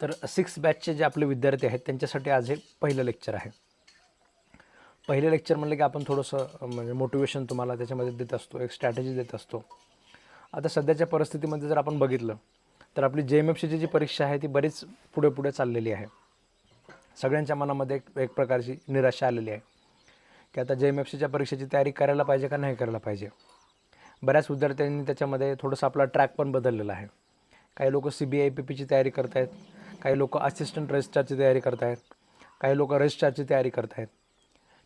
तर सिक्स बॅचचे जे आपले विद्यार्थी आहेत त्यांच्यासाठी आज हे पहिलं लेक्चर आहे. पहिलं लेक्चर म्हणलं की आपण थोडंसं म्हणजे मोटिवेशन तुम्हाला त्याच्यामध्ये देत असतो एक स्ट्रॅटेजी देत असतो. आता सध्याच्या परिस्थितीमध्ये जर आपण बघितलं तर आपली जे एम एफ सीची जी परीक्षा आहे ती बरीच पुढे पुढे चाललेली आहे. सगळ्यांच्या मनामध्ये एक एक प्रकारची निराशा आलेली आहे. की आता जे एम एफ सीच्या परीक्षेची तयारी करायला पाहिजे का नाही करायला पाहिजे? बऱ्याच विद्यार्थ्यांनी त्याच्यामध्ये थोडंसं आपला ट्रॅक पण बदललेला आहे. काही लोक सी बी आय पी पीची तयारी करत आहेत काही लोक असिस्टंट रजिस्ट्रारची तयारी करत आहेत काही लोक रजिस्ट्रारची तयारी करत आहेत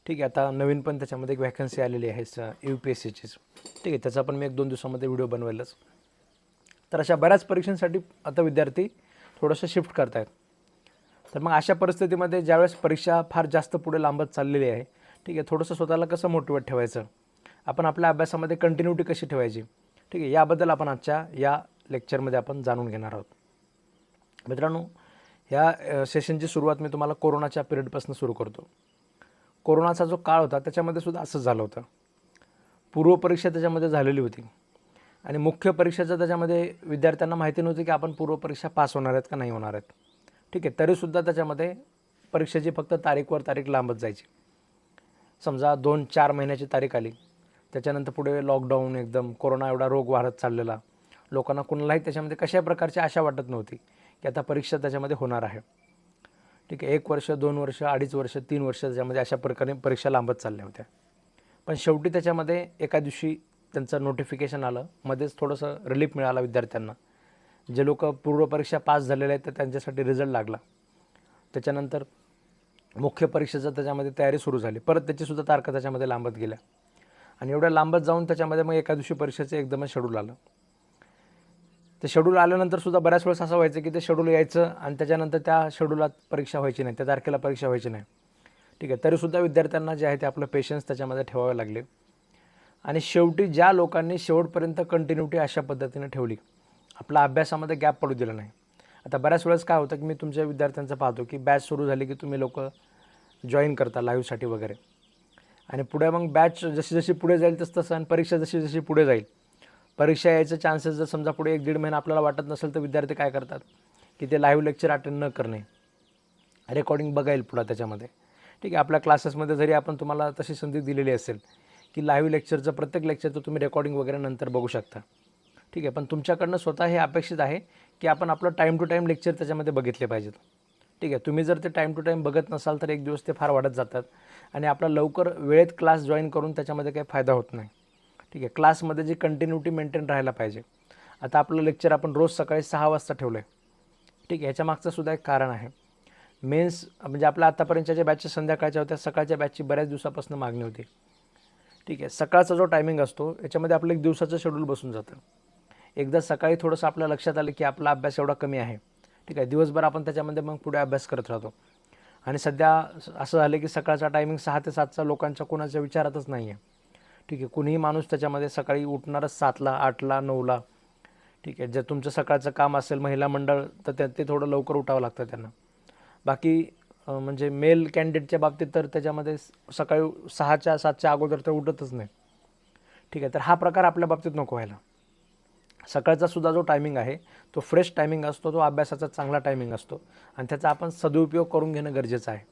ठीक आहे आता नवीन पण त्याच्यामध्ये एक वॅकन्सी आलेली आहे स यू पी एस सीचीच ठीक आहे त्याचा पण मी एक दोन दिवसामध्ये व्हिडिओ बनवेलच. तर अशा बऱ्याच परीक्षांसाठी आता विद्यार्थी थोडंसं शिफ्ट करत आहेत तर मग अशा परिस्थितीमध्ये ज्यावेळेस परीक्षा फार जास्त पुढे लांबत चाललेली आहे ठीक आहे थोडंसं स्वतःला कसं मोटिवेट ठेवायचं? आपण आपल्या अभ्यासामध्ये कंटिन्युटी कशी ठेवायची? ठीक आहे याबद्दल आपण आजच्या या लेक्चरमध्ये आपण जाणून घेणार आहोत. मित्रांनो ह्या सेशनची सुरुवात मी तुम्हाला कोरोनाच्या पिरियडपासून सुरू करतो. कोरोनाचा जो काळ होता त्याच्यामध्ये सुद्धा असंच झालं होतं. पूर्वपरीक्षा त्याच्यामध्ये झालेली होती. आणि मुख्य परीक्षेचं त्याच्यामध्ये विद्यार्थ्यांना माहिती नव्हती की आपण पूर्वपरीक्षा पास होणार आहेत का नाही होणार आहेत. ठीक आहे तरीसुद्धा त्याच्यामध्ये परीक्षेची फक्त तारीखवर तारीख लांबत जायची. समजा दोन चार महिन्याची तारीख आली. त्याच्यानंतर पुढे लॉकडाऊन एकदम कोरोना एवढा रोग वाढत चाललेला. लोकांना कुणालाही त्याच्यामध्ये कशा प्रकारची आशा वाटत नव्हती. की आता परीक्षा त्याच्यामध्ये होणार आहे. ठीक आहे एक वर्ष दोन वर्ष अडीच वर्ष तीन वर्ष त्याच्यामध्ये अशा प्रकारे परीक्षा लांबत चालल्या होत्या. पण शेवटी त्याच्यामध्ये एका दिवशी त्यांचं नोटिफिकेशन आलं. मध्येच थोडंसं रिलीफ मिळाला विद्यार्थ्यांना. जे लोक पूर्वपरीक्षा पास झालेले आहेत तर त्यांच्यासाठी रिझल्ट लागला. त्याच्यानंतर मुख्य परीक्षेचं त्याच्यामध्ये तयारी सुरू झाली. परत त्याचीसुद्धा तारखा त्याच्यामध्ये लांबत गेल्या. आणि एवढ्या लांबत जाऊन त्याच्यामध्ये मग एका दिवशी परीक्षेचं एकदमच शेड्यूल आलं. ते शेड्यूल आल्यानंतर सुद्धा बऱ्याच वेळेस असं व्हायचं की ते शेड्यूल यायचं आणि त्याच्यानंतर त्या शेड्यूलात परीक्षा व्हायची नाही त्या तारखेला परीक्षा व्हायची नाही. ठीक आहे तरीसुद्धा विद्यार्थ्यांना जे आहे ते आपलं पेशन्स त्याच्यामध्ये ठेवावे लागले. आणि शेवटी ज्या लोकांनी शेवटपर्यंत कंटिन्युटी अशा पद्धतीने ठेवली आपला अभ्यासामध्ये गॅप पडू दिला नाही. आता बऱ्याच वेळेस काय होतं की मी तुमच्या विद्यार्थ्यांचं पाहतो की बॅच सुरू झाली की तुम्ही लोक जॉईन करता लाईव्हसाठी वगैरे. आणि पुढे मग बॅच जशी जशी पुढे जाईल तसं तसं आणि परीक्षा जशी जशी पुढे जाईल परीक्षा यायचं चान्सेस जर समजा पुढे एक दीड महिना आपल्याला वाटत नसेल तर विद्यार्थी काय करतात? की ते लाईव्ह लेक्चर अटेंड न करणे. रेकॉर्डिंग बघाईल पुढं त्याच्यामध्ये. ठीक आहे आपल्या क्लासेसमध्ये जरी आपण तुम्हाला तशी संधी दिलेली असेल की लाईव्ह लेक्चरचं प्रत्येक लेक्चरचं तुम्ही रेकॉर्डिंग वगैरे नंतर बघू शकता. ठीक आहे पण तुमच्याकडनं स्वतः हे अपेक्षित आहे की आपण आपलं टाईम टू टाईम लेक्चर त्याच्यामध्ये बघितले पाहिजेत. ठीक आहे तुम्ही जर ते टाईम टू टाईम बघत नसाल तर एक दिवस ते फार वाढत जातात. आणि आपला लवकर वेळेत क्लास जॉईन करून त्याच्यामध्ये काही फायदा होत नाही. ठीक आहे. क्लासमध्ये जी कंटिन्युटी मेंटेन राहायला पाहिजे. आता आपलं लेक्चर आपण रोज सकाळी सहा वाजता ठेवलं आहे ठीक आहे याच्यामागचं सुद्धा एक कारण आहे. मेन्स म्हणजे आपल्या आतापर्यंतच्या ज्या बॅचेस संध्याकाळच्या होत्या सकाळच्या बॅचची बऱ्याच दिवसापासून मागणी होती. ठीक आहे सकाळचा जो टायमिंग असतो याच्यामध्ये आपलं एक दिवसाचं शेड्यूल बसून जातं. एकदा सकाळी थोडंसं आपल्या लक्षात आलं की आपला अभ्यास एवढा कमी आहे. ठीक आहे दिवसभर आपण त्याच्यामध्ये मग पुढे अभ्यास करत राहतो. आणि सध्या असं झालं की सकाळचा टायमिंग सहा ते सातचा लोकांच्या कोणाच्या विचारातच नाही आहे ठीक आहे. कुणीही माणूस त्याच्यामध्ये सकाळी उठणारच सातला आठला नऊला ठीक आहे. जर तुमचं सकाळचं काम असेल महिला मंडळ तर त्या ते थोडं लवकर उठावं लागतं त्यांना. बाकी म्हणजे मेल कॅन्डिडेटच्या बाबतीत तर त्याच्यामध्ये सकाळी सहाच्या सातच्या अगोदर तर उठतच नाही. ठीक आहे. तर हा प्रकार आपल्या बाबतीत नको व्हायला. सकाळचा सुद्धा जो टायमिंग आहे तो फ्रेश टायमिंग असतो तो अभ्यासाचा चांगला टायमिंग असतो. आणि त्याचा आपण सदुपयोग करून घेणं गरजेचं आहे.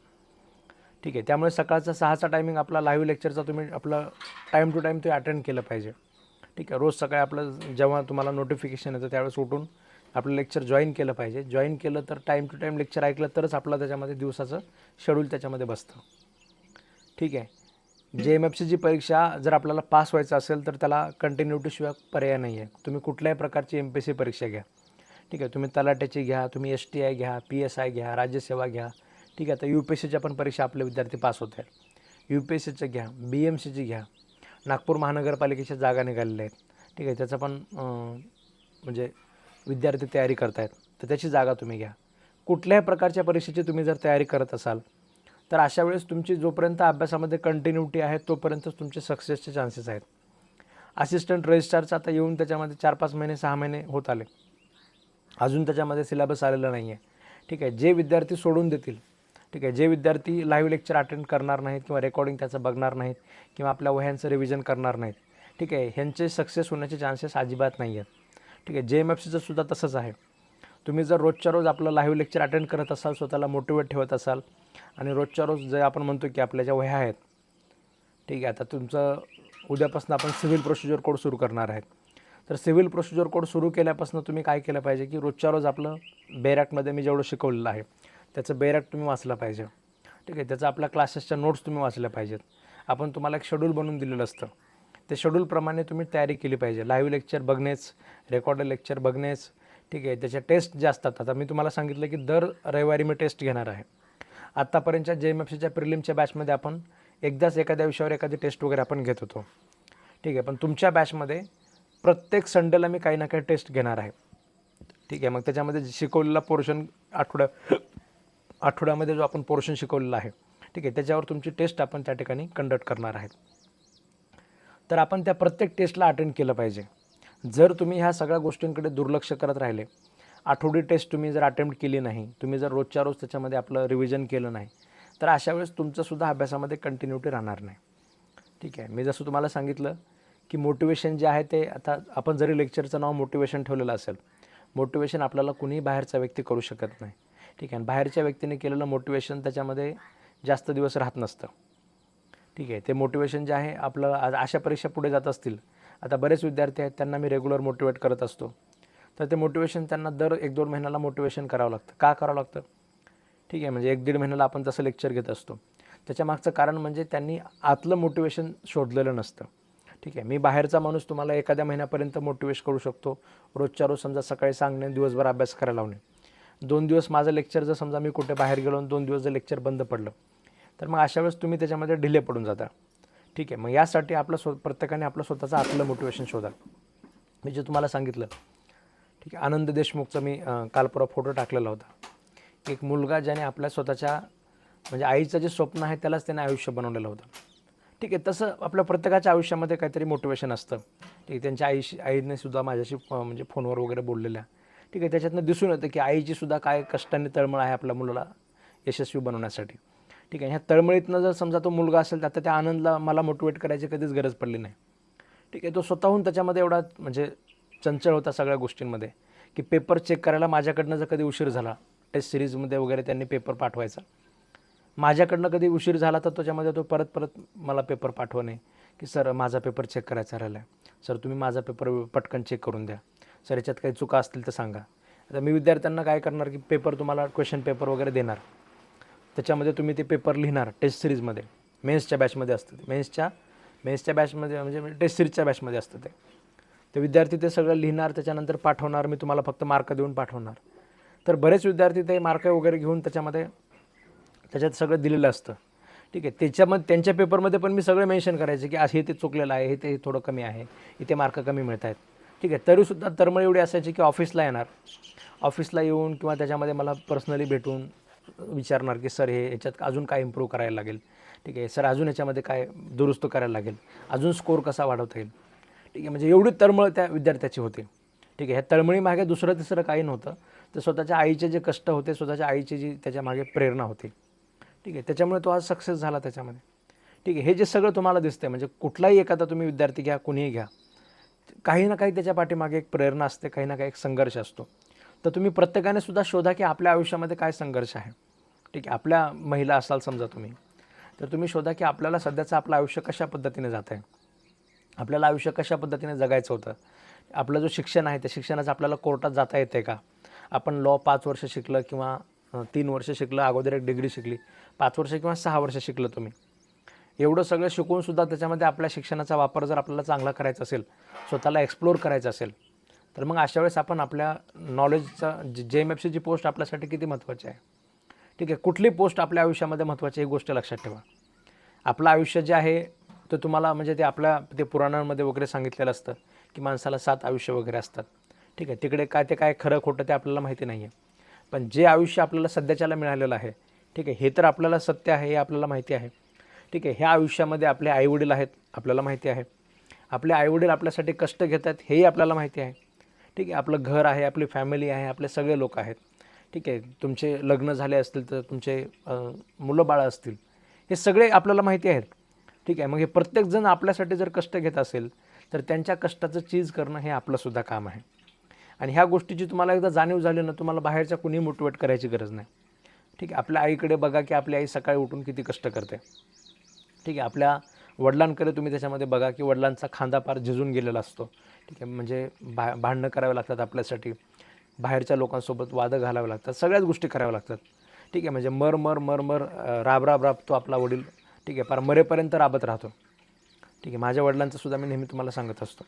ठीक आहे. त्यामुळे सकाळचा सहाचा टायमिंग आपला लाईव्ह लेक्चरचा तुम्ही आपलं टाईम टू टाईम ते अटेंड केलं पाहिजे. ठीक आहे. रोज सकाळी आपलं जेव्हा तुम्हाला नोटिफिकेशन येतं त्यावेळेस उठून आपलं लेक्चर जॉईन केलं पाहिजे. जॉईन केलं तर टाईम टू टाईम लेक्चर ऐकलं तरच आपलं त्याच्यामध्ये दिवसाचं शेड्यूल त्याच्यामध्ये बसतं. ठीक आहे. जे एम एफ सीची परीक्षा जर आपल्याला पास व्हायचं असेल तर त्याला कंटिन्युटीशिवाय पर्याय नाही आहे तुम्ही कुठल्याही प्रकारची एम पी सी परीक्षा घ्या. ठीक आहे. तुम्ही तलाट्याची घ्या तुम्ही एस टी आय घ्या पी एस आय घ्या राज्यसेवा घ्या. ठीक आहे आता यू पी एस सीच्या पण परीक्षा आपले विद्यार्थी पास होत आहेत. यू पी एस सीच्या घ्या बी एम सीची घ्या. नागपूर महानगरपालिकेच्या जागा निघालेल्या आहेत. ठीक आहे त्याचा पण म्हणजे विद्यार्थी तयारी करतायत. तर त्याची जागा तुम्ही घ्या. कुठल्याही प्रकारच्या परीक्षेची तुम्ही जर तयारी करत असाल तर अशा वेळेस तुमची जोपर्यंत अभ्यासामध्ये कंटिन्युटी आहे तोपर्यंतच तुमचे सक्सेसचे चान्सेस आहेत. असिस्टंट रजिस्ट्रारचं आता येऊन त्याच्यामध्ये चार पाच महिने सहा महिने होत आले. अजून त्याच्यामध्ये सिलेबस आलेला नाही आहे ठीक आहे जे विद्यार्थी सोडून देतील ठीक आहे. जे विद्यार्थी लाईव्ह लेक्चर अटेंड करणार नाहीत किंवा रेकॉर्डिंग त्याचं बघणार नाहीत किंवा आपल्या वह्यांचं रिव्हिजन करणार नाहीत ठीक आहे. ह्यांचे सक्सेस होण्याचे चान्सेस अजिबात नाही आहेत ठीक आहे. जे एम एफ सीचं सुद्धा तसंच आहे. तुम्ही जर रोजच्या रोज आपलं लाईव्ह लेक्चर अटेंड करत असाल स्वतःला मोटिवेट ठेवत असाल आणि रोजच्या रोज जे आपण म्हणतो की आपल्या ज्या वह्या आहेत ठीक आहे. आता तुमचं उद्यापासून आपण सिव्हिल प्रोसिजर कोड सुरू करणार आहेत. तर सिव्हिल प्रोसिजर कोड सुरू केल्यापासून तुम्ही काय केलं पाहिजे की रोजच्या रोज आपलं बेरॅकमध्ये मी जेवढं शिकवलेलं आहे त्याचं बेरॅक्ट तुम्ही वाचलं पाहिजे. ठीक आहे त्याचा आपल्या क्लासेसच्या नोट्स तुम्ही वाचल्या पाहिजेत. आपण तुम्हाला एक शेड्यूल बनवून दिलेलं असतं. ते शेड्यूलप्रमाणे तुम्ही तयारी केली पाहिजे. लाईव्ह लेक्चर बघणेच रेकॉर्डेड लेक्चर बघणेच. ठीक आहे त्याच्या टेस्ट ज्या असतात आता मी तुम्हाला सांगितलं की दर रविवारी मी टेस्ट घेणार आहे. आत्तापर्यंतच्या जे एम एफ सीच्या प्रिलिमच्या बॅचमध्ये आपण एकदाच एखाद्या विषयावर एखादी टेस्ट वगैरे आपण घेत होतो. ठीक आहे पण तुमच्या बॅचमध्ये प्रत्येक संडेला मी काही ना काही टेस्ट घेणार आहे. ठीक आहे मग त्याच्यामध्ये शिकवलेला पोर्शन आठवड्या आठवड्यामध्ये जो आपण पोर्शन शिकवलेला आहे ठीक आहे त्याच्यावर तुमची टेस्ट आपण त्या ठिकाणी कंडक्ट करणार आहेत. तर आपण त्या प्रत्येक टेस्टला अटेंड केलं पाहिजे. जर तुम्ही ह्या सगळ्या गोष्टींकडे दुर्लक्ष करत राहिले आठवडी टेस्ट तुम्ही जर अटेम्प्ट केली नाही तुम्ही जर रोजच्या रोज त्याच्यामध्ये आपलं रिव्हिजन केलं नाही तर अशा वेळेस तुमचंसुद्धा अभ्यासामध्ये कंटिन्युटी राहणार नाही. ठीक आहे मी जसं तुम्हाला सांगितलं की मोटिवेशन जे आहे ते आता आपण जरी लेक्चरचं नाव मोटिवेशन ठेवलेलं असेल मोटिवेशन आपल्याला कुणीही बाहेरचा व्यक्ती करू शकत नाही. ठीक आहे. बाहेरच्या व्यक्तीने केलेलं मोटिवेशन त्याच्यामध्ये जास्त दिवस राहत नसतं. ठीक आहे. ते मोटिवेशन जे आहे आपलं आज अशा परीक्षा पुढे जात असतील. आता बरेच विद्यार्थी आहेत त्यांना मी रेग्युलर मोटिवेट करत असतो. तर ते मोटिवेशन त्यांना दर एक दोन महिन्याला मोटिवेशन करावं लागतं. का करावं लागतं? ठीक आहे. म्हणजे एक दीड महिन्याला आपण तसं लेक्चर घेत असतो. त्याच्या मागचं कारण म्हणजे त्यांनी आतलं मोटिवेशन शोधलेलं नसतं. ठीक आहे. मी बाहेरचा माणूस तुम्हाला एखाद्या महिन्यापर्यंत मोटिवेट करू शकतो. रोजच्या रोज समजा सकाळी सांगणे दिवसभर अभ्यास करायला लावणे. दोन दिवस माझं लेक्चर जर समजा मी कुठे बाहेर गेलो आणि दोन दिवस जर लेक्चर बंद पडलं तर मग अशा वेळेस तुम्ही त्याच्यामध्ये डिले पडून जाता. ठीक आहे मग यासाठी आपलं स्व प्रत्येकाने आपलं स्वतःचं आतलं मोटिवेशन शोधा. मी जे तुम्हाला सांगितलं ठीक आहे आनंद देशमुखचा मी कालपुरा फोटो टाकलेला होता. एक मुलगा ज्याने आपल्या स्वतःच्या म्हणजे आईचं जे स्वप्न आहे त्यालाच त्याने आयुष्य बनवलेलं होतं. ठीक आहे तसं आपल्या प्रत्येकाच्या आयुष्यामध्ये काहीतरी मोटिवेशन असतं. ठीक आहे त्यांच्या आईशी आईने सुद्धा माझ्याशी म्हणजे फोनवर वगैरे बोललेल्या. ठीक आहे त्याच्यातनं दिसून येतं की आईचीसुद्धा काय कष्टाने तळमळ आहे आपल्या मुलाला यशस्वी बनवण्यासाठी. ठीक आहे ह्या तळमळीतनं जर समजा तो मुलगा असेल तर आता त्या आनंदला मला मोटिवेट करायची कधीच गरज पडली नाही. ठीक आहे तो स्वतःहून त्याच्यामध्ये एवढा म्हणजे चंचल होता सगळ्या गोष्टींमध्ये की पेपर चेक करायला माझ्याकडनं जर कधी उशीर झाला टेस्ट सिरीजमध्ये वगैरे त्यांनी पेपर पाठवायचा. माझ्याकडनं कधी उशीर झाला तर त्याच्यामध्ये तो परत परत मला पेपर पाठवणे की सर माझा पेपर चेक करायचा राहिला आहे सर तुम्ही माझा पेपर पटकन चेक करून द्या. सर याच्यात काही चुका असतील तर सांगा. आता मी विद्यार्थ्यांना काय करणार की पेपर तुम्हाला क्वेश्चन पेपर वगैरे देणार. त्याच्यामध्ये तुम्ही ते पेपर लिहिणार टेस्ट सिरीजमध्ये मेन्सच्या बॅचमध्ये असतं ते. मेन्सच्या मेन्सच्या बॅचमध्ये म्हणजे टेस्ट सिरीजच्या बॅचमध्ये असतं ते. तर विद्यार्थी ते सगळं लिहिणार त्याच्यानंतर पाठवणार मी तुम्हाला फक्त मार्क देऊन पाठवणार. तर बरेच विद्यार्थी ते मार्क वगैरे घेऊन त्याच्यामध्ये त्याच्यात सगळं दिलेलं असतं. ठीक आहे त्याच्यामध्ये त्यांच्या पेपरमध्ये पण मी सगळं मेन्शन करायचं की आज हे ते चुकलेलं आहे हे ते थोडं कमी आहे इथे मार्क कमी मिळत आहेत ठीक आहे तरीसुद्धा तरमळ एवढी असायची की ऑफिसला येणार. ऑफिसला येऊन किंवा त्याच्यामध्ये मला पर्सनली भेटून विचारणार की सर हे याच्यात अजून काय इम्प्रूव्ह करायला लागेल? ठीक आहे सर अजून याच्यामध्ये काय दुरुस्त करायला लागेल? अजून स्कोर कसा वाढवता येईल? ठीक आहे म्हणजे एवढी तळमळ त्या विद्यार्थ्याची होते. ठीक आहे ह्या तळमळीमागे दुसरं तिसरं काही नव्हतं. तर स्वतःच्या आईचे जे कष्ट होते स्वतःच्या आईची जी त्याच्यामागे प्रेरणा होती. ठीक आहे त्याच्यामुळे तो आज सक्सेस झाला त्याच्यामध्ये. ठीक आहे हे जे सगळं तुम्हाला दिसतंय म्हणजे कुठलाही एखादा तुम्ही विद्यार्थी घ्या कुणीही घ्या काही ना काही त्याच्या पाठीमागे एक प्रेरणा असते काही ना काही एक संघर्ष असतो. तर तुम्ही प्रत्येकाने सुद्धा शोधा की आपल्या आयुष्यामध्ये काय संघर्ष आहे. ठीक आहे आपल्या महिला असाल समजा तुम्ही तर तुम्ही शोधा की आपल्याला सध्याचं आपलं आयुष्य कशा पद्धतीने जात आहे. आपल्याला आयुष्य कशा पद्धतीने जगायचं होतं. आपलं जो शिक्षण आहे त्या शिक्षणाचं आपल्याला कोर्टात जाता येते का? आपण लॉ पाच वर्ष शिकलं किंवा तीन वर्ष शिकलं अगोदर एक डिग्री शिकली पाच वर्ष किंवा सहा वर्ष शिकलं तुम्ही. एवढं सगळं शिकूनसुद्धा त्याच्यामध्ये आपल्या शिक्षणाचा वापर जर आपल्याला चांगला करायचा असेल स्वतःला एक्सप्लोअर करायचं असेल तर मग अशा वेळेस आपण आपल्या नॉलेजचा जे एम एफ सीची पोस्ट आपल्यासाठी किती महत्त्वाची आहे? ठीक आहे कुठली पोस्ट आपल्या आयुष्यामध्ये महत्त्वाची ही गोष्ट लक्षात ठेवा. आपलं आयुष्य जे आहे ते तुम्हाला म्हणजे ते आपल्या ते पुराणांमध्ये वगैरे सांगितलेलं असतं की माणसाला सात आयुष्य वगैरे असतात. ठीक आहे तिकडे काय ते काय खरं खोटं ते आपल्याला माहिती नाही आहे पण जे आयुष्य आपल्याला सध्याच्याला मिळालेलं आहे ठीक आहे हे तर आपल्याला सत्य आहे हे आपल्याला माहिती आहे. ठीक आहे ह्या आयुष्यामध्ये आपले आईवडील आहेत आपल्याला माहिती आहे. आपले आईवडील आपल्यासाठी कष्ट घेत आहेत हेही आपल्याला माहिती आहे. ठीक आहे आपलं घर आहे आपली फॅमिली आहे आपले सगळे लोक आहेत. ठीक आहे तुमचे लग्न झाले असतील तर तुमचे मुलं बाळं असतील हे सगळे आपल्याला माहिती आहेत. ठीक आहे मग हे प्रत्येकजण आपल्यासाठी जर कष्ट घेत असेल तर त्यांच्या कष्टाचं चीज करणं हे आपलंसुद्धा काम आहे. आणि ह्या गोष्टीची तुम्हाला एकदा जाणीव झाली ना तुम्हाला बाहेरच्या कुणी मोटिवेट करायची गरज नाही. ठीक आहे आपल्या आईकडे बघा की आपली आई सकाळी उठून किती कष्ट करते. ठीक आहे आपल्या वडिलांकडे तुम्ही त्याच्यामध्ये बघा की वडिलांचा खांदा पार झिजून गेलेला असतो. ठीक आहे म्हणजे भा भांडणं करावे लागतात आपल्यासाठी. बाहेरच्या लोकांसोबत वादं घालावे लागतात. सगळ्याच गोष्टी कराव्या लागतात. ठीक आहे म्हणजे मर मर मर मर राब राब राब तो आपला वडील ठीक आहे फार मरेपर्यंत राबत राहतो. ठीक आहे माझ्या वडिलांचं सुद्धा मी नेहमी तुम्हाला सांगत असतो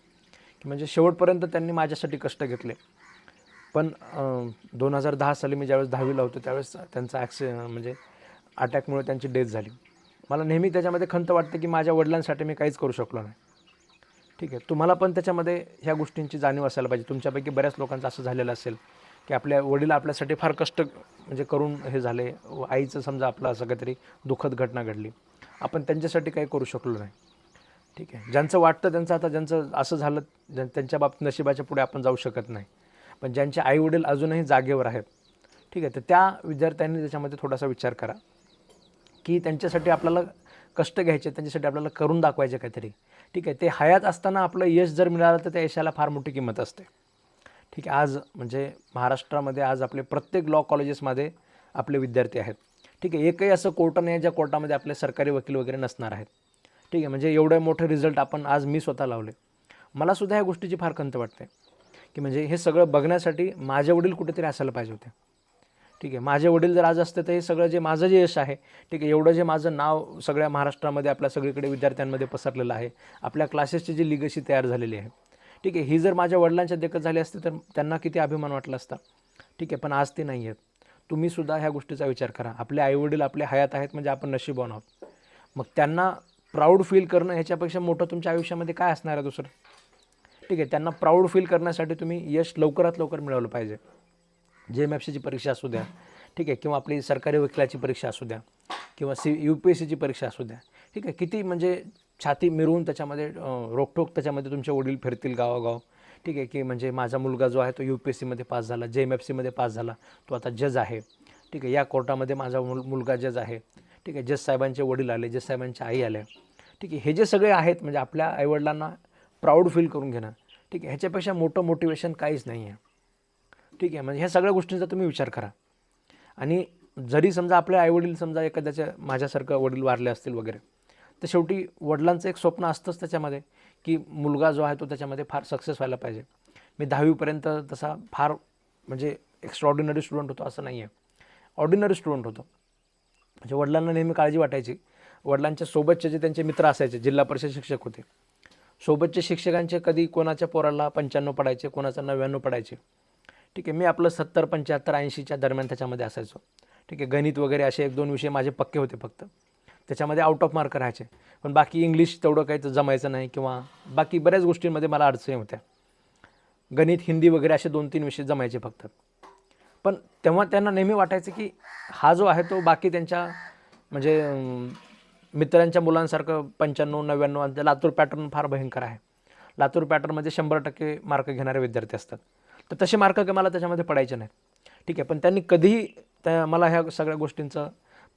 की म्हणजे शेवटपर्यंत त्यांनी माझ्यासाठी कष्ट घेतले. पण दोन हजार दहा साली मी ज्यावेळेस दहावीला होतो त्यावेळेस त्यांचा ॲक्सि म्हणजे अटॅकमुळे त्यांची डेथ झाली. मला नेहमी त्याच्यामध्ये खंत वाटते की माझ्या वडिलांसाठी मी काहीच करू शकलो नाही. ठीक आहे. तुम्हाला पण त्याच्यामध्ये ह्या गोष्टींची जाणीव असायला पाहिजे. तुमच्यापैकी बऱ्याच लोकांचं असं झालेलं असेल की आपल्या वडील आपल्यासाठी फार कष्ट म्हणजे करून हे झाले. व आईचं समजा आपलं असं काहीतरी दुःखद घटना घडली. आपण त्यांच्यासाठी काही करू शकलो नाही. ठीक आहे. ज्यांचं वाटतं त्यांचं आता ज्यांचं असं झालं ज्यां त्यांच्या बाबतीत नशिबाच्या पुढे आपण जाऊ शकत नाही. पण ज्यांचे आईवडील अजूनही जागेवर आहेत. ठीक आहे. तर त्या विद्यार्थ्यांनी त्याच्यामध्ये थोडासा विचार करा. की त्यांच्यासाठी आपल्याला कष्ट घ्यायचे त्यांच्यासाठी आपल्याला करून दाखवायचे काहीतरी. ठीक आहे ते हयात असताना आपलं यश जर मिळालं तर त्या यशाला फार मोठी किंमत असते. ठीक आहे आज म्हणजे महाराष्ट्रामध्ये आज आपले प्रत्येक लॉ कॉलेजेसमध्ये आपले विद्यार्थी आहेत. ठीक आहे एकही असं कोर्ट नाही आहे ज्या कोर्टामध्ये आपले सरकारी वकील वगैरे नसणार आहेत. ठीक आहे म्हणजे एवढे मोठे रिझल्ट आपण आज मी स्वतः लावले. मलासुद्धा ह्या गोष्टीची फार खंत वाटते. की म्हणजे हे सगळं बघण्यासाठी माझे वडील कुठेतरी असायला पाहिजे होते. ठीक आहे. माझे वडील जर आज असते तर हे सगळं जे माझं जे यश आहे ठीक आहे एवढं जे माझं नाव सगळ्या महाराष्ट्रामध्ये आपल्या सगळीकडे विद्यार्थ्यांमध्ये पसरलेलं आहे. आपल्या क्लासेसची जी लिगसी तयार झालेली आहे. ठीक आहे ही जर माझ्या वडिलांच्या देखत झाली असती तर त्यांना किती अभिमान वाटला असता. ठीक आहे पण आज ते नाही आहेत तुम्ही सुद्धा ह्या गोष्टीचा विचार करा. आपले आईवडील आपले हयात आहेत म्हणजे आपण नशीबवान आहोत. मग त्यांना प्राऊड फील करणं ह्याच्यापेक्षा मोठं तुमच्या आयुष्यामध्ये काय असणार आहे दुसरं? ठीक आहे त्यांना प्राऊड फील करण्यासाठी तुम्ही यश लवकरात लवकर मिळवलं पाहिजे. जे एम एफ सीची परीक्षा असू द्या ठीक आहे किंवा आपली सरकारी वकिलाची परीक्षा असू द्या किंवा सी यू पी एस सीची परीक्षा असू द्या ठीक आहे किती म्हणजे छाती मिरवून त्याच्यामध्ये रोकटोक त्याच्यामध्ये तुमचे वडील फिरतील गावागाव ठीक आहे की म्हणजे माझा मुलगा जो आहे तो यू पी एस सीमध्ये पास झाला जे एम एफ सीमध्ये पास झाला तो आता जज आहे ठीक आहे या कोर्टामध्ये माझा मुल मुलगा जज आहे ठीक आहे जज साहेबांचे वडील आले जज साहेबांच्या आई आल्या ठीक आहे हे जे सगळे आहेत म्हणजे आपल्या आईवडिलांना प्राऊड फील करून घेणं ठीक आहे ह्याच्यापेक्षा मोठं मोटिवेशन काहीच नाही आहे ठीक आहे. म्हणजे ह्या सगळ्या गोष्टींचा तुम्ही विचार करा. आणि जरी समजा आपले आईवडील समजा एखाद्याच्या माझ्यासारखं वडील वारले असतील वगैरे तर शेवटी वडिलांचं एक स्वप्न असतंच त्याच्यामध्ये की मुलगा जो आहे तो त्याच्यामध्ये फार सक्सेस व्हायला पाहिजे. मी दहावीपर्यंत तसा फार म्हणजे एक्स्ट्रॉर्डिनरी स्टुडंट होतो असं नाही आहे ऑर्डिनरी स्टुडंट होतो. म्हणजे वडिलांना नेहमी काळजी वाटायची. वडिलांच्या सोबतचे जे त्यांचे मित्र असायचे जिल्हा परिषद शिक्षक होते. सोबतचे शिक्षकांचे कधी कोणाच्या पोराला पंच्याण्णव पडायचे कोणाचा नव्याण्णव पडायचे. ठीक आहे मी आपलं सत्तर पंच्याहत्तर ऐंशीच्या दरम्यान त्याच्यामध्ये असायचो. ठीक आहे गणित वगैरे असे एक दोन विषय माझे पक्के होते फक्त. त्याच्यामध्ये आउट ऑफ मार्क राहायचे. पण बाकी इंग्लिश तेवढं काही तर जमायचं नाही किंवा बाकी बऱ्याच गोष्टींमध्ये मला अडचणी होत्या. गणित हिंदी वगैरे असे दोन तीन विषय जमायचे फक्त. पण तेव्हा त्यांना नेहमी वाटायचं की हा जो आहे तो बाकी त्यांच्या म्हणजे मित्रांच्या मुलांसारखं पंच्याण्णव नव्याण्णव आणि लातूर पॅटर्न फार भयंकर आहे. लातूर पॅटर्नमध्ये शंभर टक्के मार्क घेणारे विद्यार्थी असतात. तर तसे मार्क काही मला त्याच्यामध्ये पडायचे नाहीत. ठीक आहे पण त्यांनी कधीही त्या मला ह्या सगळ्या गोष्टींचं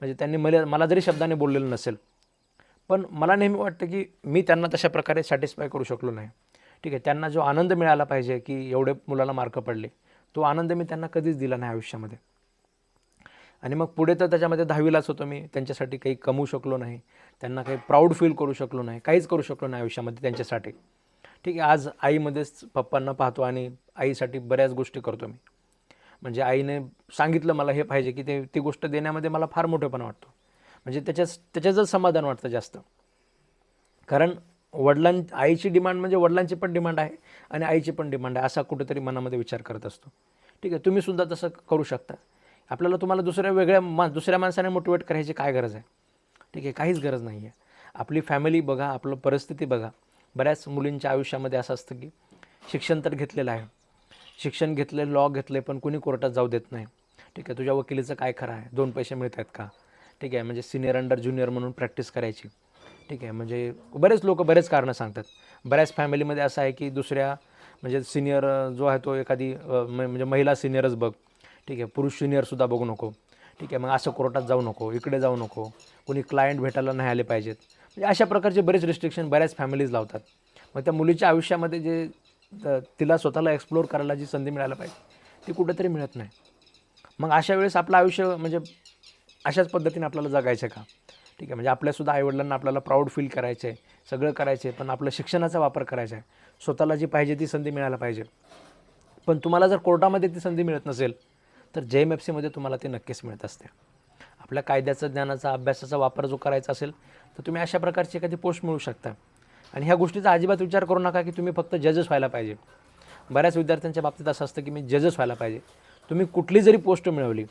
म्हणजे त्यांनी मला मला जरी शब्दाने बोललेलं नसेल पण मला नेहमी वाटतं की मी त्यांना तशा प्रकारे सॅटिस्फाय करू शकलो नाही. ठीक आहे त्यांना जो आनंद मिळाला पाहिजे की एवढे मुलाला मार्क पडले तो आनंद मी त्यांना कधीच दिला नाही आयुष्यामध्ये. आणि मग पुढे तर त्याच्यामध्ये दहावीलाच होतो मी त्यांच्यासाठी काही कमवू शकलो नाही त्यांना काही प्राऊड फील करू शकलो नाही काहीच करू शकलो नाही आयुष्यामध्ये त्यांच्यासाठी. ठीक आहे आज आईमध्येच पप्पांना पाहतो आणि आईसाठी बऱ्याच गोष्टी करतो मी. म्हणजे आईने सांगितलं मला हे पाहिजे की ते ती गोष्ट देण्यामध्ये मला फार मोठेपणा वाटतो. म्हणजे त्याच्याच त्याच्याचं समाधान वाटतं जास्त. कारण वडिलां आईची डिमांड म्हणजे वडिलांची पण डिमांड आहे आणि आईची पण डिमांड आहे असा कुठेतरी मनामध्ये विचार करत असतो. ठीक आहे तुम्हीसुद्धा तसं करू शकता. आपल्याला तुम्हाला दुसऱ्या वेगळ्या मा दुसऱ्या माणसाने मोटिवेट करायची काय गरज आहे? ठीक आहे काहीच गरज नाही आहे आपली फॅमिली बघा आपलं परिस्थिती बघा. बऱ्याच मुलींच्या आयुष्यामध्ये असं असतं की शिक्षण तर घेतलेलं आहे. शिक्षण घेतले लॉ घेतले पण कुणी कोर्टात जाऊ देत नाही. ठीक आहे तुझ्या वकिलीचं काय खरं आहे? दोन पैसे मिळत आहेत का? ठीक आहे म्हणजे सिनियर अंडर ज्युनियर म्हणून प्रॅक्टिस करायची. ठीक आहे म्हणजे बरेच लोक बरेच कारणं सांगतात. बऱ्याच फॅमिलीमध्ये असं आहे की दुसऱ्या म्हणजे सिनियर जो आहे तो एखादी म्हणजे महिला सिनियरच बघ. ठीक आहे पुरुष सिनियरसुद्धा बघू नको. ठीक आहे मग असं कोर्टात जाऊ नको इकडे जाऊ नको. कोणी क्लायंट भेटायला नाही आले पाहिजेत. अशा प्रकारचे बरेच रिस्ट्रिक्शन बऱ्याच फॅमिलीज लावतात. मग त्या मुलीच्या आयुष्यामध्ये जे तिला स्वतःला एक्सप्लोअर करायला जी संधी मिळायला पाहिजे ती कुठेतरी मिळत नाही. मग अशा वेळेस आपलं आयुष्य म्हणजे अशाच पद्धतीने आपल्याला जगायचं का? ठीक आहे म्हणजे आपल्यासुद्धा आईवडिलांना आपल्याला प्राऊड फील करायचं आहे सगळं करायचं आहे पण आपलं शिक्षणाचा वापर करायचा आहे स्वतःला जी पाहिजे ती संधी मिळायला पाहिजे. पण तुम्हाला जर कोर्टामध्ये ती संधी मिळत नसेल तर जे एम एफ सीमध्ये तुम्हाला ती नक्कीच मिळत असते. आपल्या कायद्याचं ज्ञानाचा अभ्यासाचा वापर जो करायचा असेल तर तुम्ही अशा प्रकारची एखादी पोस्ट मिळू शकता. आणि ह्या गोष्टीचा अजिबात विचार करू नका की तुम्ही फक्त जजेस व्हायला पाहिजे. बऱ्याच विद्यार्थ्यांच्या बाबतीत असं असतं की मी जजेस व्हायला पाहिजे. तुम्ही कुठली जरी पोस्ट मिळवली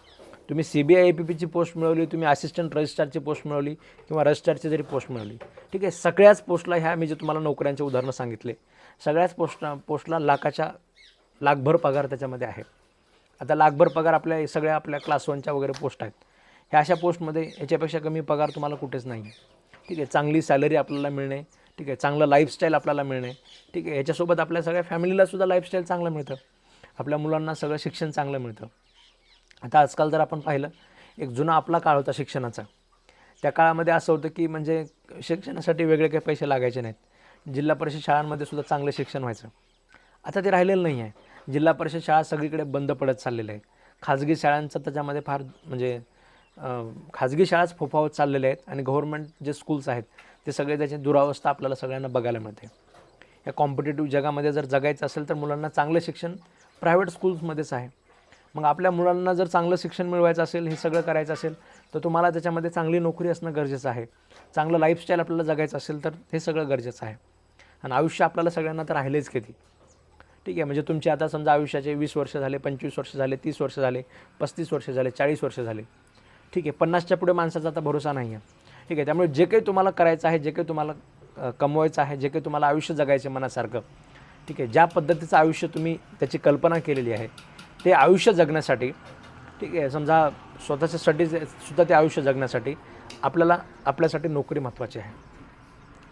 तुम्ही C B I A P Peechi post मिळवली तुम्ही असिस्टंट रजिस्ट्रारची पोस्ट मिळवली किंवा रजिस्ट्रारची जरी पोस्ट मिळवली ठीक आहे सगळ्याच पोस्टला ह्या मी जे तुम्हाला नोकऱ्यांचे उदाहरणं सांगितले सगळ्याच पोस्ट पोस्टला लाखाच्या लाखभर पगार त्याच्यामध्ये आहे. आता लाखभर पगार आपल्या सगळ्या आपल्या क्लास वनच्या वगैरे पोस्ट आहेत. ह्या अशा पोस्टमध्ये याच्यापेक्षा कमी पगार तुम्हाला कुठेच नाही. आहे ठीक आहे चांगली सॅलरी आपल्याला मिळणे ठीक आहे चांगलं लाईफस्टाईल आपल्याला मिळणे ठीक आहे याच्यासोबत आपल्या सगळ्या फॅमिलीला सुद्धा लाईफस्टाईल चांगलं मिळतं. आपल्या मुलांना सगळं शिक्षण चांगलं मिळतं. आता आजकाल जर आपण पाहिलं एक जुना आपला काळ होता शिक्षणाचा. त्या काळामध्ये असं होतं की म्हणजे शिक्षणासाठी वेगळे काही पैसे लागायचे नाहीत. जिल्हा परिषद शाळांमध्ये सुद्धा चांगलं शिक्षण व्हायचं. आता ते राहिलेलं नाही आहे. जिल्हा परिषद शाळा सगळीकडे बंद पडत चाललेल्या आहे खाजगी शाळांचं त्याच्यामध्ये फार म्हणजे खाजगी शाळाच फोफावत चाललेल्या आहेत आणि गव्हर्नमेंट जे स्कूल्स आहेत ते सगळे त्याची दुरावस्था आपल्याला सगळ्यांना बघायला मिळते. या कॉम्पिटेटिव्ह जगामध्ये जर जगायचं असेल तर मुलांना चांगलं शिक्षण प्रायव्हेट स्कूल्समध्येच आहे. मग आपल्या मुलांना जर चांगलं शिक्षण मिळवायचं असेल हे सगळं करायचं असेल तर तुम्हाला त्याच्यामध्ये चांगली नोकरी असणं गरजेचं आहे. चांगलं लाईफस्टाईल आपल्याला जगायचं असेल तर हे सगळं गरजेचं आहे. आणि आयुष्य आपल्याला सगळ्यांना तर राहिलेच किती ठीक आहे म्हणजे तुमचे आता समजा आयुष्याचे वीस वर्ष झाले पंचवीस वर्ष झाले तीस वर्ष झाले पस्तीस वर्ष झाले चाळीस वर्ष झाले. ठीक आहे पन्नासच्या पुढे माणसाचा आता भरोसा नाही आहे ठीक आहे त्यामुळे जे काही तुम्हाला करायचं आहे जे काही तुम्हाला कमवायचं आहे जे काही तुम्हाला आयुष्य जगायचं मनासारखं ठीक आहे ज्या पद्धतीचं आयुष्य तुम्ही त्याची कल्पना केलेली आहे ते आयुष्य जगण्यासाठी ठीक आहे समजा स्वतःच्यासाठी सुद्धा ते आयुष्य जगण्यासाठी आपल्याला आपल्यासाठी नोकरी महत्त्वाची आहे.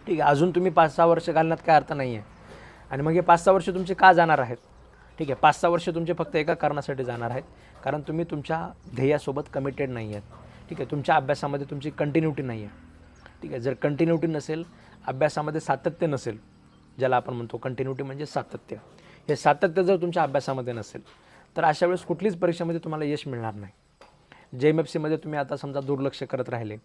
ठीक आहे अजून तुम्ही पाच सहा वर्ष घालण्यात काय अर्थ नाही आहे आणि मग हे पाच सहा वर्ष तुमचे का जाणार आहेत? ठीक आहे पाच सहा वर्ष तुमचे फक्त एका कारणासाठी जाणार आहेत. कारण तुम्ही तुमच्या ध्येयासोबत कमिटेड नाही आहेत ठीक आहे तुमच्या अभ्यासामध्ये तुमची कंटिन्युटी नाही आहे ठीक आहे जर कंटिन्युटी नसेल अभ्यासामध्ये सातत्य नसेल ज्याला आपण म्हणतो कंटिन्युटी म्हणजे सातत्य. हे सातत्य जर तुमच्या अभ्यासामध्ये नसेल तर अशा वेळेस कुठलीच परीक्षेमध्ये तुम्हाला यश मिळणार नाही. जे एम एफ सीमध्ये तुम्ही आता समजा दुर्लक्ष करत राहिले.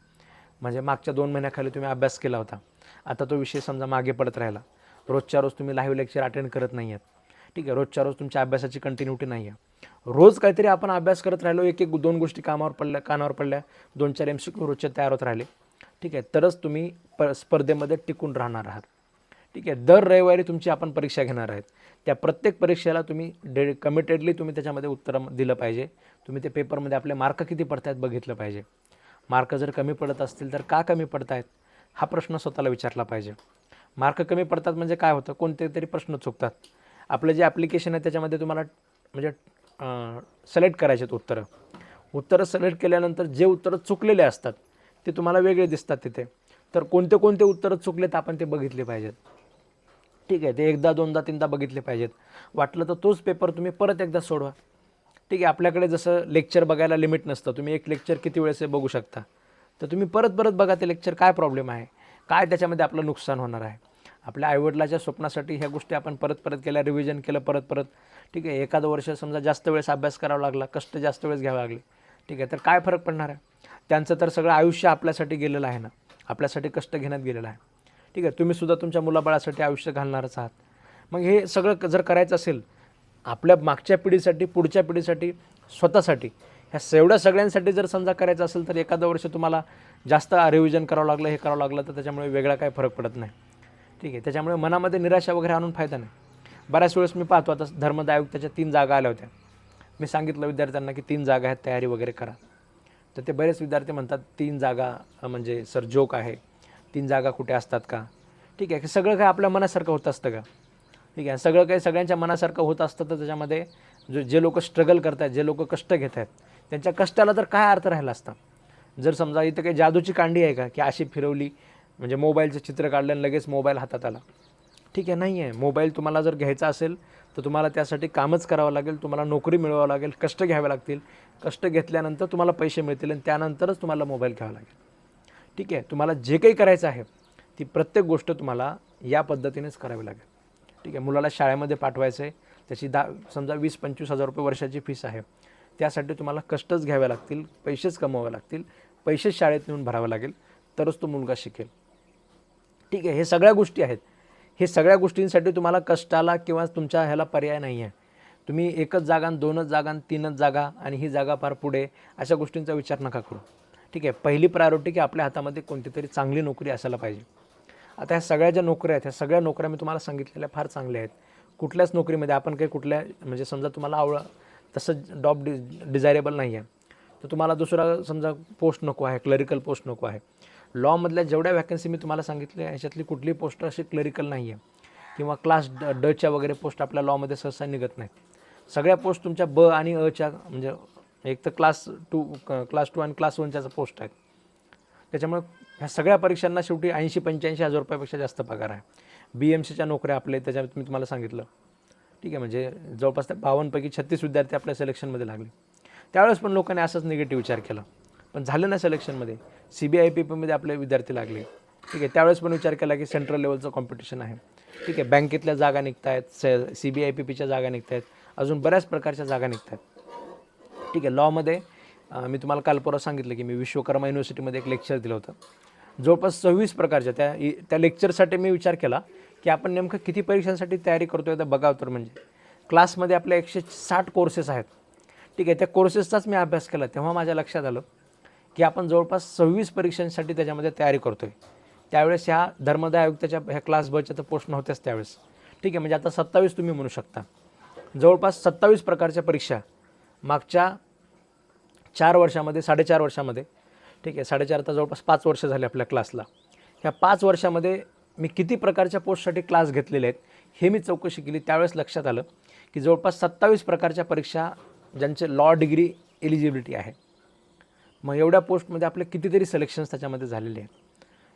म्हणजे मागच्या दोन महिन्याखाली तुम्ही अभ्यास केला होता. आता तो विषय समजा मागे पडत राहिला. रोजच्या रोज तुम्ही लाईव्ह लेक्चर अटेंड करत नाही आहेत ठीक आहे रोजच्या रोज तुमच्या अभ्यासाची कंटिन्युटी नाही आहे रोज काहीतरी आपण अभ्यास करत राहिलो एक एक दोन गोष्टी कामावर पडल्या कानावर पडल्या दोन चार एम सी क्यू रोजचे तयार होत राहिले. ठीक आहे तरच तुम्ही प स्पर्धेमध्ये टिकून राहणार आहात. ठीक आहे दर रविवारी तुमची आपण परीक्षा घेणार आहेत. त्या प्रत्येक परीक्षेला तुम्ही डे कमिटेडली तुम्ही त्याच्यामध्ये उत्तर दिलं पाहिजे. तुम्ही ते पेपरमध्ये आपले मार्क किती पडत आहेत बघितलं पाहिजे. मार्क जर कमी पडत असतील तर का कमी पडत आहेत हा प्रश्न स्वतःला विचारला पाहिजे. मार्क कमी पडतात म्हणजे काय होतं? कोणते तरी प्रश्न चुकतात. आपलं जे ॲप्लिकेशन आहे त्याच्यामध्ये तुम्हाला म्हणजे सिलेक्ट करायचे आहेत उत्तरं. उत्तरं सिलेक्ट केल्यानंतर जे उत्तरं चुकलेले असतात ते तुम्हाला वेगळे दिसतात तिथे. तर कोणते कोणते उत्तरं चुकलेत आपण ते बघितले पाहिजेत. ठीक आहे ते एकदा दोनदा तीनदा बघितले पाहिजेत. वाटलं तर तोच पेपर तुम्ही परत एकदा सोडवा. ठीक आहे आपल्याकडे जसं लेक्चर बघायला लिमिट नसतं तुम्ही एक लेक्चर किती वेळेस हे बघू शकता. तर तुम्ही परत परत बघा ते लेक्चर काय प्रॉब्लेम आहे. काय त्याच्यामध्ये आपलं नुकसान होणार आहे. आपल्या आईवडिलाच्या स्वप्नासाठी ह्या गोष्टी आपण परत परत केल्या रिव्हिजन केलं परत परत. ठीक आहे एखादं वर्ष समजा जास्त वेळेस अभ्यास करावा लागला कष्ट जास्त वेळेस घ्यावे लागले. ठीक आहे तर काय फरक पडणार आहे? त्यांचं तर सगळं आयुष्य आपल्यासाठी गेलेलं आहे ना. आपल्यासाठी कष्ट घेण्यात गेलेलं आहे. ठीक आहे तुम्ही सुद्धा तुमच्या मुलाबाळासाठी आयुष्य घालणारच आहात. मग हे सगळं क- जर करायचं असेल आपल्या मागच्या पिढीसाठी पुढच्या पिढीसाठी स्वतःसाठी ह्या सेवढ्या एवढ्या सगळ्यांसाठी जर समजा करायचं असेल तर एखादं वर्ष तुम्हाला जास्त रिव्हिजन करावं लागलं हे करावं लागलं तर त्याच्यामुळे वेगळा काय फरक पडत नाही. ठीक आहे. त्याच्यामुळे मनामध्ये निराशा वगैरे आणून फायदा नाही. बऱ्याच वेळेस मी पाहतो आता धर्मदाय आयुक्ताच्या तीन जागा आल्या होत्या. मी सांगितलं विद्यार्थ्यांना की तीन जागा आहेत तयारी वगैरे करा. तर ते बरेच विद्यार्थी म्हणतात तीन जागा म्हणजे सर जोक आहे. तीन जागा कुठे असतात का? ठीक आहे सगळं काय आपल्या मनासारखं होत असतं का? ठीक आहे सगळं काही सगळ्यांच्या मनासारखं होत असतं तर त्याच्यामध्ये जो जे लोक स्ट्रगल करत आहेत जे लोक कष्ट घेत आहेत त्यांच्या कष्टाला तर काय अर्थ राहिला असता? जर समजा इथं काही जादूची कांडी आहे का की अशी फिरवली म्हणजे मोबाईलचं चित्र काढलं लगेच मोबाईल हातात आला. ठीक आहे नाही आहे मोबाईल तुम्हाला जर घ्यायचा असेल तर तुम्हाला त्यासाठी कामच करावं लागेल तुम्हाला नोकरी मिळवावं लागेल कष्ट घ्यावे लागतील. कष्ट घेतल्यानंतर तुम्हाला पैसे मिळतील आणि त्यानंतरच तुम्हाला मोबाईल घ्यावा लागेल. ठीक आहे तुम्हाला जे काही करायचं आहे ती प्रत्येक गोष्ट तुम्हाला या पद्धतीनेच करावी लागेल. ठीक आहे मुलाला शाळेमध्ये पाठवायचं आहे त्याची दहा समजा वीस पंचवीस हजार रुपये वर्षाची फीस आहे त्यासाठी तुम्हाला कष्टच घ्यावे लागतील पैसेच कमवावे लागतील पैसेच शाळेत नेऊन भरावे लागेल तरच तो मुलगा शिकेल. ठीक आहे हे सगळ्या गोष्टी आहेत. हे सगळ्या गोष्टींसाठी तुम्हाला कष्टाला किंवा तुमच्या ह्याला पर्याय नाही आहे. तुम्ही एकच जागा दोनच जागा तीनच जागा आणि ही जागा फार पुढे अशा गोष्टींचा विचार नका करू. ठीक आहे पहिली प्रायोरिटी की आपल्या हातामध्ये कोणती तरी चांगली नोकरी असायला पाहिजे. आता ह्या सगळ्या ज्या नोकऱ्या आहेत ह्या सगळ्या नोकऱ्या मी तुम्हाला सांगितलेल्या फार चांगल्या आहेत. कुठल्याच नोकरीमध्ये आपण काही कुठल्या म्हणजे समजा तुम्हाला आवड तसं डॉब डि डिझायरेबल नाही आहे तर तुम्हाला दुसरा समजा पोस्ट नको आहे क्लरिकल पोस्ट नको आहे. लॉमधल्या जेवढ्या वॅकन्सी मी तुम्हाला सांगितल्या ह्याच्यातली कुठली पोस्ट अशी क्लरिकल नाही आहे किंवा क्लास ड डच्या वगैरे पोस्ट आपल्या लॉमध्ये सहसा निघत नाहीत. सगळ्या पोस्ट तुमच्या ब आणि अच्या म्हणजे एक तर क्लास टू क्लास टू आणि क्लास वनच्या पोस्ट आहेत. त्याच्यामुळे ह्या सगळ्या परीक्षांना शेवटी ऐंशी पंच्याऐंशी हजार रुपयापेक्षा जास्त पगार आहे. बी एम सीच्या नोकऱ्या आपल्या त्याच्यात मी तुम्हाला सांगितलं. ठीक आहे म्हणजे जवळपास त्या बावन्नपैकी छत्तीस विद्यार्थी आपल्या सिलेक्शनमध्ये लागले. त्यावेळेस पण लोकांनी असंच निगेटिव्ह विचार केला. पण झालं ना सिलेक्शनमध्ये सी बी आय पी पीमध्ये आपले विद्यार्थी लागले. ठीक आहे त्यावेळेस पण विचार केला की सेंट्रल लेवलचं कॉम्पिटिशन आहे. ठीक आहे बँकेतल्या जागा निघत आहेत सी बी आय पी पीच्या जागा निघत आहेत अजून बऱ्याच प्रकारच्या जागा निघत आहेत ठीक आहे लॉमध्ये मी तुम्हाला काल परवा सांगितलं की मी विश्वकर्मा युनिव्हर्सिटीमध्ये एक लेक्चर दिलं होतं. जवळपास सव्वीस प्रकारच्या त्या त्या लेक्चरसाठी मी विचार केला की आपण नेमकं किती परीक्षांसाठी तयारी करतो आहे तर बघावं तर म्हणजे. क्लासमध्ये आपल्या एकशे साठ कोर्सेस आहेत. ठीक आहे त्या कोर्सेसचाच मी अभ्यास केला तेव्हा माझ्या लक्षात आलं की आपण जवळपास सव्वीस परीक्षांसाठी त्याच्यामध्ये तयारी करतो आहे त्यावेळेस ह्या धर्मदाय आयुक्ताच्या ह्या क्लास बच्या तर पोस्ट नव्हत्याच त्यावेळेस. ठीक आहे म्हणजे आता सत्तावीस तुम्ही म्हणू शकता. जवळपास सत्तावीस प्रकारच्या परीक्षा मागच्या चार वर्षामध्ये साडेचार वर्षामध्ये ठीक आहे साडेचार तर जवळपास पाच वर्ष झाले आपल्या क्लासला ह्या पाच वर्षामध्ये मी किती प्रकारच्या पोस्टसाठी क्लास घेतलेले आहेत हे मी चौकशी केली. त्यावेळेस लक्षात आलं की जवळपास सत्तावीस प्रकारच्या परीक्षा ज्यांचे लॉ डिग्री एलिजिबिलिटी आहे. मग एवढ्या पोस्टमध्ये आपले कितीतरी सिलेक्शन्स त्याच्यामध्ये झालेले आहेत.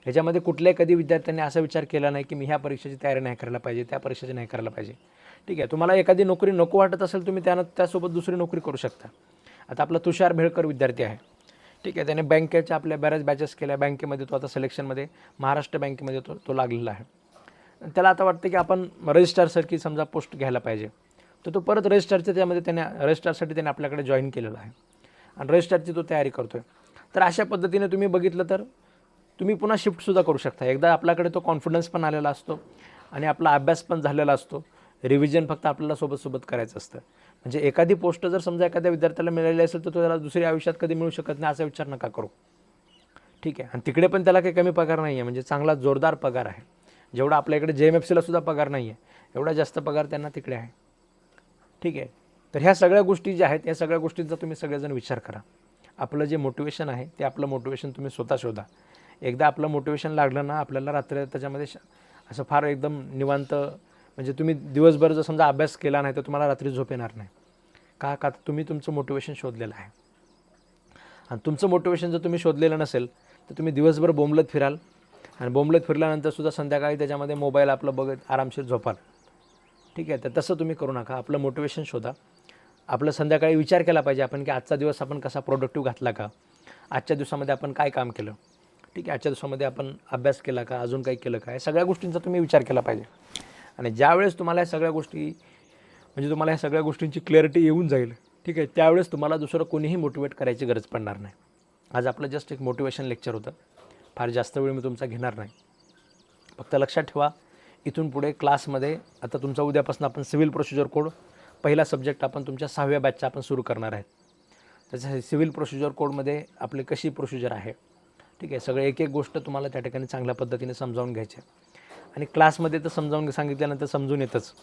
ह्याच्यामध्ये कुठल्याही कधी विद्यार्थ्यांनी असा विचार केला नाही की मी ह्या परीक्षेची तयारी नाही करायला पाहिजे त्या परीक्षेची नाही करायला पाहिजे. ठीक आहे तुम्हाला एखादी नोकरी नको वाटत असेल तुम्ही त्यानं त्यासोबत दुसरी नोकरी करू शकता. आता आपला तुषार भेळकर विद्यार्थी आहे. ठीक आहे त्याने बँकेच्या आपल्या बऱ्याच बॅचेस केल्या. बँकेमध्ये तो आता सिलेक्शनमध्ये महाराष्ट्र बँकेमध्ये तो तो लागलेला आहे. त्याला आता वाटतं की आपण रजिस्ट्रारसारखी समजा पोस्ट घ्यायला पाहिजे. तर तो परत रजिस्ट्रारच्या त्यामध्ये त्याने रजिस्ट्रारसाठी त्याने आपल्याकडे जॉईन केलेला आहे. आणि रजिस्टरची तो तयारी करतो आहे तर अशा पद्धतीने तुम्ही बघितलं तर तुम्ही पुन्हा शिफ्टसुद्धा करू शकता. एकदा आपल्याकडे तो कॉन्फिडन्स पण आलेला असतो आणि आपला अभ्यास पण झालेला असतो. रिव्हिजन फक्त आपल्याला सोबत सोबत करायचं असतं. म्हणजे एखादी पोस्ट जर समजा एखाद्या विद्यार्थ्याला मिळाली असेल तर तो त्याला दुसरी आयुष्यात कधी मिळू शकत नाही असा विचार नका करू. ठीक आहे. आणि तिकडे पण त्याला काही कमी पगार नाही आहे म्हणजे चांगला जोरदार पगार आहे. जेवढा आपल्या इकडे जे एम एफ सीला सुद्धा पगार नाही आहे एवढा जास्त पगार त्यांना तिकडे आहे. ठीक आहे. तर ह्या सगळ्या गोष्टी ज्या आहेत या सगळ्या गोष्टींचा तुम्ही सगळेजण विचार करा. आपलं जे मोटिवेशन आहे ते आपलं मोटिवेशन तुम्ही स्वतः शोधा. एकदा आपलं मोटिवेशन लागलं ना आपल्याला रात्री त्याच्यामध्ये श- असं फार एकदम निवांत म्हणजे तुम्ही दिवसभर जर समजा अभ्यास केला नाही तर तुम्हाला रात्री झोप येणार नाही. का? का? तुम्ही तुमचं मोटिवेशन शोधलेलं आहे. आणि तुमचं मोटिवेशन जर तुम्ही शोधलेलं नसेल तर तुम्ही दिवसभर बोंबलत फिराल. आणि बोंबलत फिरल्यानंतरसुद्धा संध्याकाळी त्याच्यामध्ये मोबाईल आपलं बघत आरामशीर झोपाल. ठीक आहे? तर तसं तुम्ही करू नका. आपलं मोटिवेशन शोधा. आपलं संध्याकाळी विचार केला पाहिजे आपण की आजचा दिवस आपण कसा प्रोडक्टिव्ह घातला का? आजच्या दिवसामध्ये आपण काय काम केलं? ठीक आहे आजच्या दिवसामध्ये आपण अभ्यास केला का? अजून काही केलं का? या सगळ्या गोष्टींचा तुम्ही विचार केला पाहिजे. आणि ज्यावेळेस तुम्हाला या सगळ्या गोष्टी म्हणजे तुम्हाला या सगळ्या गोष्टींची क्लॅरिटी येऊन जाईल ठीक आहे त्यावेळेस तुम्हाला दुसरं कोणीही मोटिवेट करायची गरज पडणार नाही. आज आपलं जस्ट एक मोटिवेशन लेक्चर होतं. फार जास्त वेळ मी तुमचा घेणार नाही. फक्त लक्षात ठेवा इथून पुढे क्लासमध्ये आता तुमचा उद्यापासून आपण सिव्हिल प्रोसिजर कोड पहिला सब्जेक्ट आपण तुमच्या सहाव्या बॅचचा आपण सुरू करणार आहेत त्याच्या सिव्हिल प्रोसिजर कोडमध्ये आपली कशी प्रोसिजर आहे. ठीक आहे सगळे एक एक गोष्ट तुम्हाला त्या ठिकाणी चांगल्या पद्धतीने समजावून घ्यायची आहे. आणि क्लासमध्ये तर समजावून सांगितल्यानंतर समजून येतच.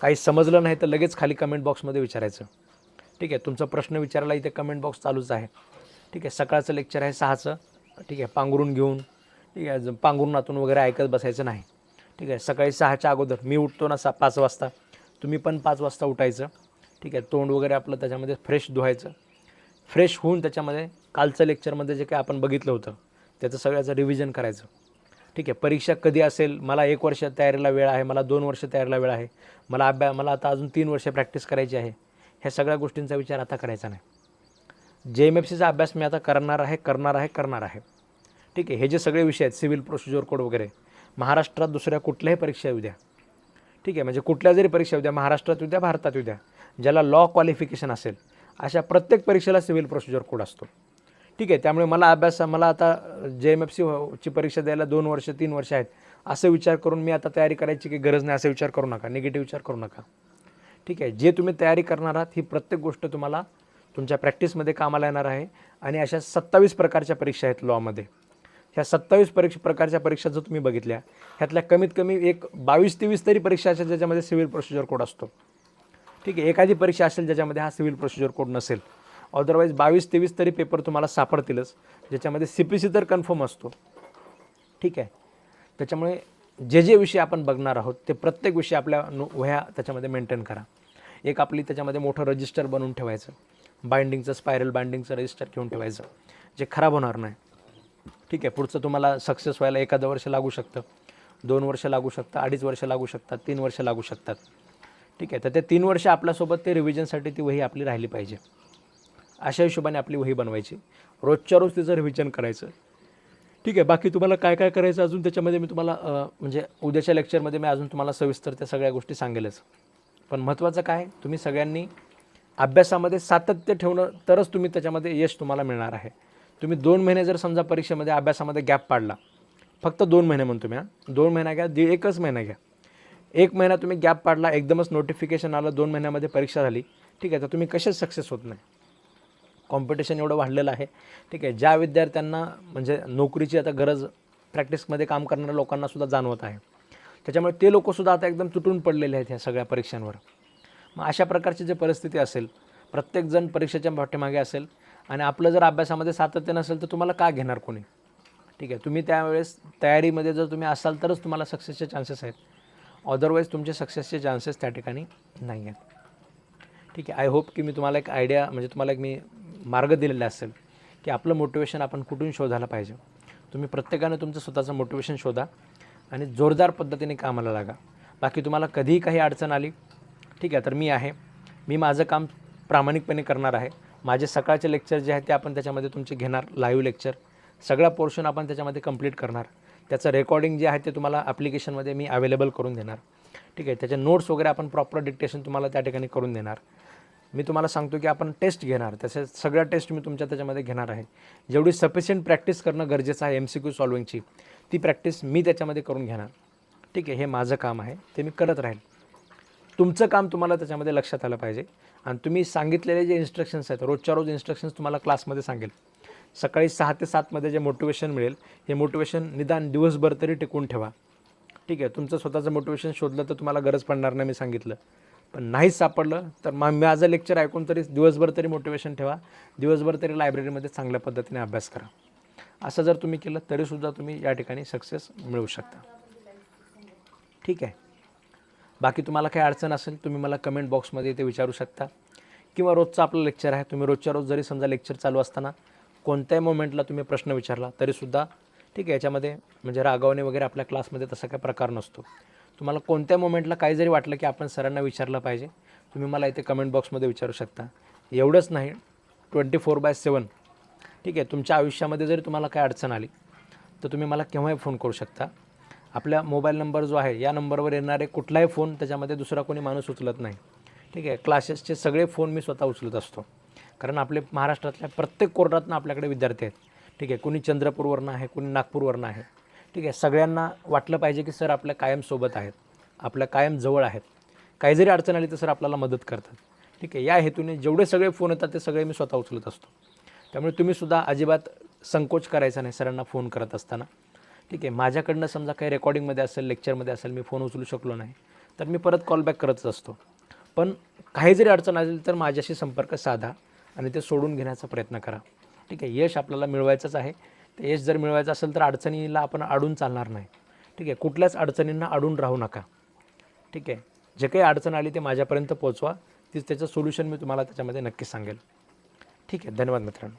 काही समजलं नाही तर लगेच खाली कमेंट बॉक्समध्ये विचारायचं. ठीक आहे तुमचा प्रश्न विचारायला इथे कमेंट बॉक्स चालूच आहे. ठीक आहे सकाळचं लेक्चर आहे सहाचं. ठीक आहे पांघरून घेऊन. ठीक आहे ज- पांघरुणातून वगैरे ऐकत बसायचं नाही. ठीक आहे सकाळी सहाच्या अगोदर मी उठतो ना सा पाच वाजता. तुम्ही पण पाच वाजता उठायचं. ठीक आहे तोंड वगैरे आपलं त्याच्यामध्ये फ्रेश धुवायचं. फ्रेश होऊन त्याच्यामध्ये कालचं लेक्चरमध्ये जे काही आपण बघितलं होतं त्याचं सगळ्याचं रिव्हिजन करायचं. ठीक आहे परीक्षा कधी असेल? मला एक वर्ष तयारीला वेळ आहे मला दोन वर्ष तयारीला वेळ आहे. मला अभ्या मला आता अजून तीन वर्ष प्रॅक्टिस करायची आहे. ह्या सगळ्या गोष्टींचा विचार आता करायचा नाही. जे एम एफ सीचा अभ्यास मी आता करणार आहे करणार आहे करणार आहे. ठीक आहे हे जे सगळे विषय आहेत सिव्हिल प्रोसिजर कोड वगैरे महाराष्ट्रात दुसऱ्या कुठल्याही परीक्षा येऊ द्या. ठीक आहे म्हणजे कुठल्या जरी परीक्षा उद्या महाराष्ट्रात द्या भारतात येऊ द्या ज्याला लॉ क्वालिफिकेशन असेल अशा प्रत्येक परीक्षेला सिव्हिल प्रोसिजर कोड असतो. ठीक आहे त्यामुळे मला अभ्यास मला आता जे एम एफ सी ची परीक्षा द्यायला दोन वर्ष तीन वर्ष आहेत. असं विचार करून मी आता तयारी करायची की गरज नाही असा विचार करू नका निगेटिव्ह विचार करू नका. ठीक आहे जे तुम्ही तयारी करणार आहात ही प्रत्येक गोष्ट तुम्हाला तुमच्या प्रॅक्टिसमध्ये कामाला येणार आहे. आणि अशा सत्तावीस प्रकारच्या परीक्षा आहेत लॉमध्ये ह्या सत्तावीस परीक्षा प्रकारच्या परीक्षा जर तुम्ही बघितल्या ह्यातल्या कमीत कमी एक बावीस तेवीस तरी परीक्षा असेल ज्याच्यामध्ये सिव्हिल प्रोसिजर कोड असतो. ठीक आहे एखादी परीक्षा असेल ज्याच्यामध्ये हा सिव्हिल प्रोसिजर कोड नसेल. अदरवाईज बावीस तेवीस तरी पेपर तुम्हाला सापडतीलच ज्याच्यामध्ये सी पी सी तर कन्फर्म असतो. ठीक आहे. त्याच्यामुळे जे जे विषय आपण बघणार आहोत ते प्रत्येक विषय आपल्या नो वह्या त्याच्यामध्ये मेंटेन करा. एक आपली त्याच्यामध्ये मोठं रजिस्टर बनवून ठेवायचं. बाइंडिंगचं स्पायरल बाइंडिंगचं रजिस्टर घेऊन ठेवायचं जे खराब होणार नाही. ठीक आहे पुढचं तुम्हाला सक्सेस व्हायला एखादं वर्ष लागू शकतं. दोन वर्ष लागू शकतं अडीच वर्ष लागू शकतात तीन वर्ष लागू शकतात. ठीक आहे तर ते तीन वर्ष आपल्यासोबत ते रिव्हिजनसाठी ती वही आपली राहिली पाहिजे. अशा हिशोबाने आपली वही बनवायची. रोजच्या रोज तिचं रिव्हिजन करायचं. ठीक आहे बाकी तुम्हाला काय काय करायचं अजून त्याच्यामध्ये मी तुम्हाला म्हणजे उद्याच्या लेक्चरमध्ये मी अजून तुम्हाला सविस्तर त्या सगळ्या गोष्टी सांगेलच. पण महत्त्वाचं काय तुम्ही सगळ्यांनी अभ्यासामध्ये सातत्य ठेवणं तरच तुम्ही त्याच्यामध्ये यश तुम्हाला मिळणार आहे. तुम्ही दोन महिने जर समजा परीक्षेमध्ये अभ्यासामध्ये गॅप पाडला फक्त दोन महिने म्हणतो मी हां. दोन महिना घ्या दीड एकच महिना घ्या. एक महिना तुम्ही गॅप पाडला एकदमच नोटिफिकेशन आलं दोन महिन्यामध्ये परीक्षा झाली ठीक आहे तर तुम्ही कसेच सक्सेस होत नाही? कॉम्पिटिशन एवढं वाढलेलं आहे. ठीक आहे ज्या विद्यार्थ्यांना म्हणजे नोकरीची आता गरज प्रॅक्टिसमध्ये काम करणाऱ्या लोकांनासुद्धा जाणवत आहे. त्याच्यामुळे ते लोकंसुद्धा आता एकदम तुटून पडलेले आहेत ह्या सगळ्या परीक्षांवर. मग अशा प्रकारची जी परिस्थिती असेल प्रत्येकजण परीक्षेच्या पाठीमागे असेल आणि आपलं जर अभ्यासामध्ये सातत्य नसेल तर तुम्हाला का घेणार कोणी? ठीक आहे तुम्ही त्यावेळेस तयारीमध्ये जर तुम्ही असाल तरच तुम्हाला सक्सेसचे चान्सेस आहेत. अदरवाईज तुमचे सक्सेसचे चान्सेस त्या ठिकाणी नाही आहेत. ठीक आहे आय होप की मी तुम्हाला एक आयडिया म्हणजे तुम्हाला एक मी मार्ग दिलेला असेल की आपलं मोटिवेशन आपण कुठून शोधायला पाहिजे. तुम्ही प्रत्येकाने तुमचं स्वतःचं मोटिवेशन शोधा आणि जोरदार पद्धतीने कामाला लागा. बाकी तुम्हाला कधीही काही अडचण आली ठीक आहे तर मी आहे. मी माझं काम प्रामाणिकपणे करणार आहे. माझे सकाळचे लेक्चर जे आहेत ते आपण त्याच्यामध्ये तुमचे घेणार लाईव्ह लेक्चर सगळा पोर्शन आपण त्याच्यामध्ये कंप्लीट करणार. त्याचं रेकॉर्डिंग जे आहे ते तुम्हाला ॲप्लिकेशनमध्ये मी अवेलेबल करून देणार. ठीक आहे? त्याचे नोट्स वगैरे आपण प्रॉपर डिक्टेशन तुम्हाला त्या ठिकाणी करून देणार. मी तुम्हाला सांगतो की आपण टेस्ट घेणार. तसेच सगळ्या टेस्ट मी तुमच्या त्याच्यामध्ये घेणार आहे. जेवढी सफिशियंट प्रॅक्टिस करणं गरजेचं आहे एम सी क्यू सॉल्विंगची ती प्रॅक्टिस मी त्याच्यामध्ये करून घेणार. ठीक आहे? हे माझं काम आहे. ते मी करत राहील. तुमचं काम तुम्हाला त्याच्यामध्ये लक्षात आलं पाहिजे. आणि तुम्ही सांगितलेले जे इन्स्ट्रक्शन्स आहेत रोजच्या रोज इन्स्ट्रक्शन्स तुम्हाला क्लासमध्ये सांगेल. सकाळी सहा ते सातमध्ये जे मोटिवेशन मिळेल हे मोटिवेशन निदान दिवसभर तरी टिकून ठेवा. ठीक आहे तुमचं स्वतःचं मोटिवेशन शोधलं तर तुम्हाला गरज पडणार नाही मी सांगितलं. पण नाहीच सापडलं तर मा माझं लेक्चर ऐकून तरी दिवसभर तरी मोटिवेशन ठेवा. दिवसभर तरी लायब्ररीमध्ये चांगल्या पद्धतीने अभ्यास करा. असं जर तुम्ही केलं तरीसुद्धा तुम्ही या ठिकाणी सक्सेस मिळवू शकता. ठीक आहे. बाकी तुम्हाला काही अडचण असेल तुम्ही मला कमेंट बॉक्समध्ये ते विचारू शकता. किंवा रोजचं आपलं लेक्चर आहे तुम्ही रोजच्या रोज जरी समजा लेक्चर चालू असताना कोणत्याही मोमेंटला तुम्ही प्रश्न विचारला तरीसुद्धा ठीक आहे याच्यामध्ये म्हणजे रागावणे वगैरे आपल्या क्लासमध्ये तसा काही प्रकार नसतो. तुम्हाला कोणत्या मोमेंटला काही जरी वाटलं की आपण सरांना विचारलं पाहिजे तुम्ही मला इथे कमेंट बॉक्समध्ये विचारू शकता. एवढंच नाही ट्वेंटी फोर बाय सेवन ठीक आहे तुमच्या आयुष्यामध्ये जरी तुम्हाला काय अडचण आली तर तुम्ही मला केव्हाही फोन करू शकता. आपल्या मोबाईल नंबर जो आहे या नंबरवर येणारे कुठलाही फोन त्याच्यामध्ये दुसरा कोणी माणूस उचलत नाही. ठीक आहे? क्लासेसचे सगळे फोन मी स्वतः उचलत असतो. कारण आपले महाराष्ट्रातल्या प्रत्येक कोर्टातनं आपल्याकडे विद्यार्थी आहेत. ठीक आहे? कोणी चंद्रपूरवरनं आहे कोणी नागपूरवरनं आहे. ठीक आहे? सगळ्यांना वाटलं पाहिजे की सर आपल्या कायम सोबत आहेत. आपल्या कायम जवळ आहेत. काही जरी अडचण आली तर सर आपल्याला मदत करतात. ठीक आहे? या हेतूने जेवढे सगळे फोन येतात ते सगळे मी स्वतः उचलत असतो. त्यामुळे तुम्हीसुद्धा अजिबात संकोच करायचा नाही सरांना फोन करत असताना. ठीक आहे माझ्याकडनं समजा काही रेकॉर्डिंगमध्ये असेल लेक्चरमध्ये असेल मी फोन उचलू शकलो नाही तर मी परत कॉलबॅक करतच असतो. पण काही जरी अडचण असेल तर माझ्याशी संपर्क साधा आणि ते सोडून घेण्याचा प्रयत्न करा. ठीक आहे यश आपल्याला मिळवायचंच आहे. ते यश जर मिळवायचं असेल तर अडचणीला आपण अडून चालणार नाही. ठीक आहे कुठल्याच अडचणींना अडून राहू नका. ठीक आहे जे काही अडचण आली ते माझ्यापर्यंत पोचवा तीच त्याचं सोल्युशन मी तुम्हाला त्याच्यामध्ये नक्की सांगेल. ठीक आहे धन्यवाद मित्रांनो.